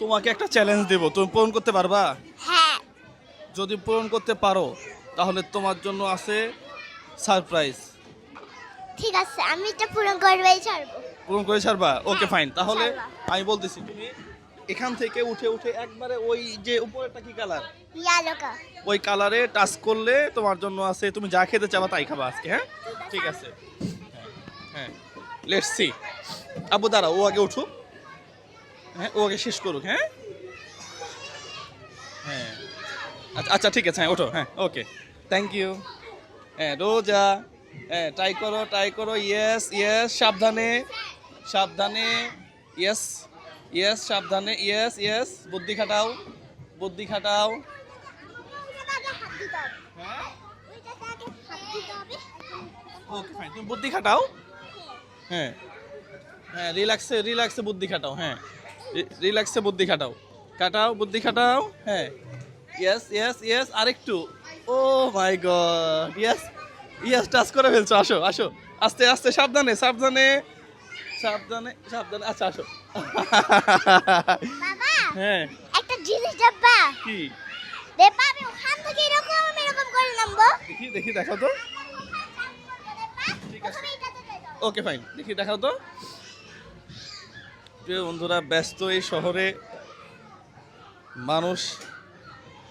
তোমাকে একটা চ্যালেঞ্জ দেবো। তুমি পূরণ করতে পারবা? হ্যাঁ। যদি পূরণ করতে পারো তাহলে তোমার জন্য আছে সারপ্রাইজ ঠিক আছে আমি এটা পূরণ করবেই ছাড়বো। পূরণ করে ছাড়বা? ওকে ফাইন তাহলে আমি বলতেছি তুমি এখান থেকে উঠে উঠে একবারে ওই যে উপরেরটা কি কালার ওই কালারে টাচ করলে তোমার জন্য আছে তুমি যা খেতে চাবা তাই খাবা আজকে হ্যাঁ? ঠিক আছে। হ্যাঁ লেটস সি আবু দাঁড়া ও আগে উঠুক। হ্যাঁ ও আগে শেষ করুক হ্যাঁ? হ্যাঁ। আচ্ছা আচ্ছা ঠিক আছে হ্যাঁ ওঠো হ্যাঁ ওকে। থ্যাংক ইউ হ্যাঁ রোজা। হ্যাঁ ট্রাই করো ট্রাই করো ইয়েস ইয়েস সাবধানে সাবধানে ইয়েস ইয়েস সাবধানে ইয়েস ইয়েস বুদ্ধি খাটাও বুদ্ধি খাটাও। ওকে ফাইন তুমি বুদ্ধি খাটাও। হ্যাঁ। হ্যাঁ রিল্যাক্সে রিল্যাক্সে বুদ্ধি খাটাও হ্যাঁ। রিল্যাক্সে বুদ্ধি খাটাও। কাটাও বুদ্ধি খাটাও হ্যাঁ। ইয়েস ইয়েস ইয়েস আরেকটু। ও my god yes yes touch করে ফেলছো আসো আসো। আস্তে আস্তে সাবধানে সাবধানে সাবধানে সাবধানে আচ্ছা আসো। হ্যাঁ। একটা জিনিস ডাব্বা। কি? দেবা আমি ওখান থেকে এরকম এরকম করে নামবো। দেখি দেখি দেখো তো। ঠিক আছে। ওকে ফাইন দেখি দেখাও তো। প্রিয় বন্ধুরা ব্যস্ত এই শহরে। মানুষ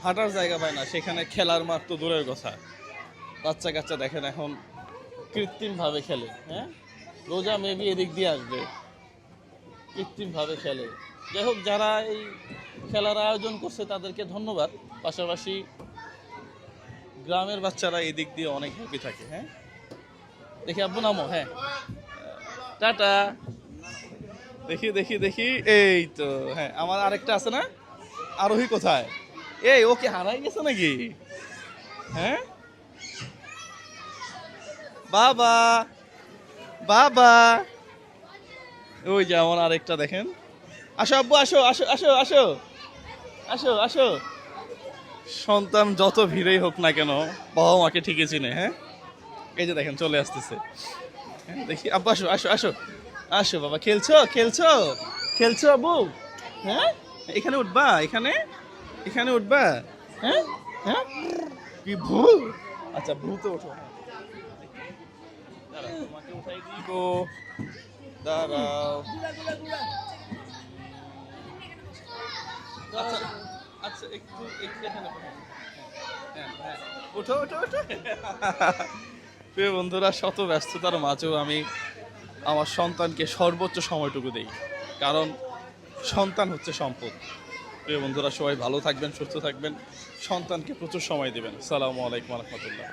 হাঁটার জায়গা পায় না, সেখানে খেলার মাঠ তো দূরের কথা। বাচ্চা কাচ্চা দেখেন এখন কৃত্রিমভাবে খেলে হ্যাঁ? রোজা মেবি এদিক দিয়ে আসবে, কৃত্রিমভাবে খেলে। যাই হোক, যারা এই খেলার আয়োজন করছে, তাদেরকে ধন্যবাদ। পাশাপাশি গ্রামের বাচ্চারা এদিক দিয়ে অনেক হ্যাপি থাকে হ্যাঁ? দেখি আব্বু নামো হ্যাঁ। টাটা। দেখি দেখি দেখি। এই তো হ্যাঁ আমার আরেকটা আছে না? আরোহী কোথায়? এই ওকে হারাই গেছে নাকি? হ্যাঁ? বাবা বাবা। ওই যে আমার আরেকটা দেখেন। আসো আব্বু আসো আসো আসো আসো। আসো আসো। সন্তান যত ভিড়েই হোক না কেন বাবা মাকে ঠিকই চিনে হ্যাঁ? এই যে দেখেন চলে আসতেছে। হ্যাঁ, দেখি আব্বু আসো আসো আসো। আসো বাবা খেলছো খেলছো খেলছো আব্বু হ্যাঁ? এখানে উঠবা এখানে এখানে উঠবা। হ্যাঁ? হ্যাঁ? কি ভূ আচ্ছা ওঠো। দিই দাঁড়াও। আচ্ছা আচ্ছা এখানে বসো। হ্যাঁ, হ্যাঁ। ওঠো ওঠো ওঠো প্রিয় বন্ধুরা শত ব্যস্ততার মাঝেও আমি আমার সন্তানকে সর্বোচ্চ সময়টুকু দেই। কারণ সন্তান হচ্ছে সম্পদ। প্রিয় বন্ধুরা, সবাই ভালো থাকবেন, সুস্থ থাকবেন। সন্তানকে প্রচুর সময় দেবেন। সালামু আলাইকুম রহমতুল্লাহ।